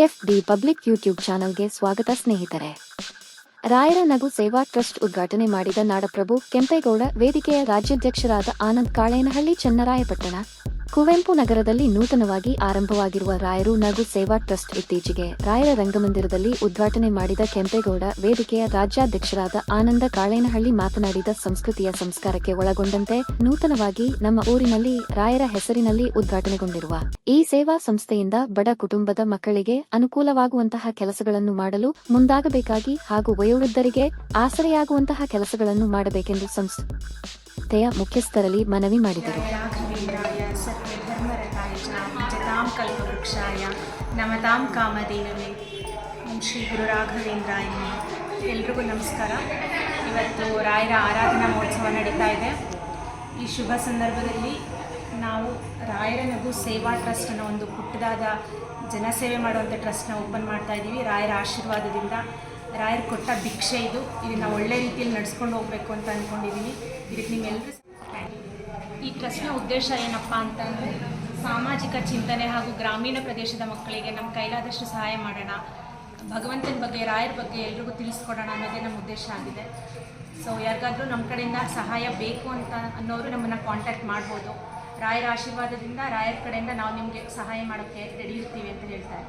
F D public YouTube ಚಾನಲ್ಗೆ ಸ್ವಾಗತ ಸ್ನೇಹಿತರೆ. ರಾಯರ ನಗು ಸೇವಾ ಟ್ರಸ್ಟ್ ಉದ್ಘಾಟನೆ ಮಾಡಿದ ನಾಡಪ್ರಭು ಕೆಂಪೇಗೌಡ, ವೇದಿಕೆಯ ರಾಜ್ಯಾಧ್ಯಕ್ಷರಾದ ಆನಂದ್ ಕಾಳೇನಹಳ್ಳಿ, ಚನ್ನರಾಯಪಟ್ಟಣ ಕುವೆಂಪು ನಗರದಲ್ಲಿ ನೂತನವಾಗಿ ಆರಂಭವಾಗಿರುವ ರಾಯರು ನಗು ಸೇವಾ ಟ್ರಸ್ಟ್ ಇತ್ತೀಚೆಗೆ ರಾಯರ ರಂಗಮಂದಿರದಲ್ಲಿ ಉದ್ಘಾಟನೆ ಮಾಡಿದ ಕೆಂಪೇಗೌಡ ವೇದಿಕೆಯ ರಾಜ್ಯಾಧ್ಯಕ್ಷರಾದ ಆನಂದ ಕಾಳೇನಹಳ್ಳಿ ಮಾತನಾಡಿದ ಸಂಸ್ಕೃತಿಯ ಸಂಸ್ಕಾರಕ್ಕೆ ಒಳಗೊಂಡಂತೆ ನೂತನವಾಗಿ ನಮ್ಮ ಊರಿನಲ್ಲಿ ರಾಯರ ಹೆಸರಿನಲ್ಲಿ ಉದ್ಘಾಟನೆಗೊಂಡಿರುವ ಈ ಸೇವಾ ಸಂಸ್ಥೆಯಿಂದ ಬಡ ಕುಟುಂಬದ ಮಕ್ಕಳಿಗೆ ಅನುಕೂಲವಾಗುವಂತಹ ಕೆಲಸಗಳನ್ನು ಮಾಡಲು ಮುಂದಾಗಬೇಕಾಗಿ ಹಾಗೂ ವಯೋವೃದ್ಧರಿಗೆ ಆಸರೆಯಾಗುವಂತಹ ಕೆಲಸಗಳನ್ನು ಮಾಡಬೇಕೆಂದು ಸಂಸ್ಥೆಯ ಮುಖ್ಯಸ್ಥರಲ್ಲಿ ಮನವಿ ಮಾಡಿದರು. ಚ ಭಜತಾಂ ಕಲ್ಪವೃಕ್ಷಾಯ ನಮತಾಂ ಕಾಮಧೇನವೇ ಶ್ರೀ ಗುರು ರಾಘವೇಂದ್ರಾಯ. ಎಲ್ರಿಗೂ ನಮಸ್ಕಾರ. ಇವತ್ತು ರಾಯರ ಆರಾಧನಾ ಮಹೋತ್ಸವ ನಡೀತಾ ಇದೆ. ಈ ಶುಭ ಸಂದರ್ಭದಲ್ಲಿ ನಾವು ರಾಯರ ನಗು ಸೇವಾ ಟ್ರಸ್ಟ್ ಒಂದು ಪುಟ್ಟದಾದ ಜನಸೇವೆ ಮಾಡುವಂಥ ಟ್ರಸ್ಟ್ನ ಓಪನ್ ಮಾಡ್ತಾ ಇದ್ದೀವಿ ರಾಯರ ಆಶೀರ್ವಾದದಿಂದ ರಾಯರು ಕೊಟ್ಟ ಭಿಕ್ಷೆ ಇದು. ಇದನ್ನು ಒಳ್ಳೆ ರೀತಿಯಲ್ಲಿ ನಡೆಸ್ಕೊಂಡು ಹೋಗಬೇಕು ಅಂತ ಅಂದ್ಕೊಂಡಿದ್ದೀನಿ ಇದಕ್ಕೆ ನಿಮ್ಮೆಲ್ಲರೂ ಈ ಟ್ರಸ್ಟ್ನ ಉದ್ದೇಶ ಏನಪ್ಪ ಅಂತಂದರೆ ಸಾಮಾಜಿಕ ಚಿಂತನೆ ಹಾಗೂ ಗ್ರಾಮೀಣ ಪ್ರದೇಶದ ಮಕ್ಕಳಿಗೆ ನಮ್ಮ ಕೈಲಾದಷ್ಟು ಸಹಾಯ ಮಾಡೋಣ. ಭಗವಂತನ ಬಗ್ಗೆ, ರಾಯರ ಬಗ್ಗೆ ಎಲ್ರಿಗೂ ತಿಳಿಸ್ಕೊಡೋಣ ಅನ್ನೋದೇ ನಮ್ಮ ಉದ್ದೇಶ ಆಗಿದೆ. ಸೊ ಯಾರಿಗಾದರೂ ನಮ್ಮ ಕಡೆಯಿಂದ ಸಹಾಯ ಬೇಕು ಅಂತ ಅನ್ನೋರು ನಮ್ಮನ್ನು ಕಾಂಟ್ಯಾಕ್ಟ್ ಮಾಡ್ಬೋದು. ರಾಯರ ಆಶೀರ್ವಾದದಿಂದ, ರಾಯರ ಕಡೆಯಿಂದ ನಾವು ನಿಮಗೆ ಸಹಾಯ ಮಾಡೋಕ್ಕೆ ರೆಡಿ ಇರ್ತೀವಿ ಅಂತ ಹೇಳ್ತಾರೆ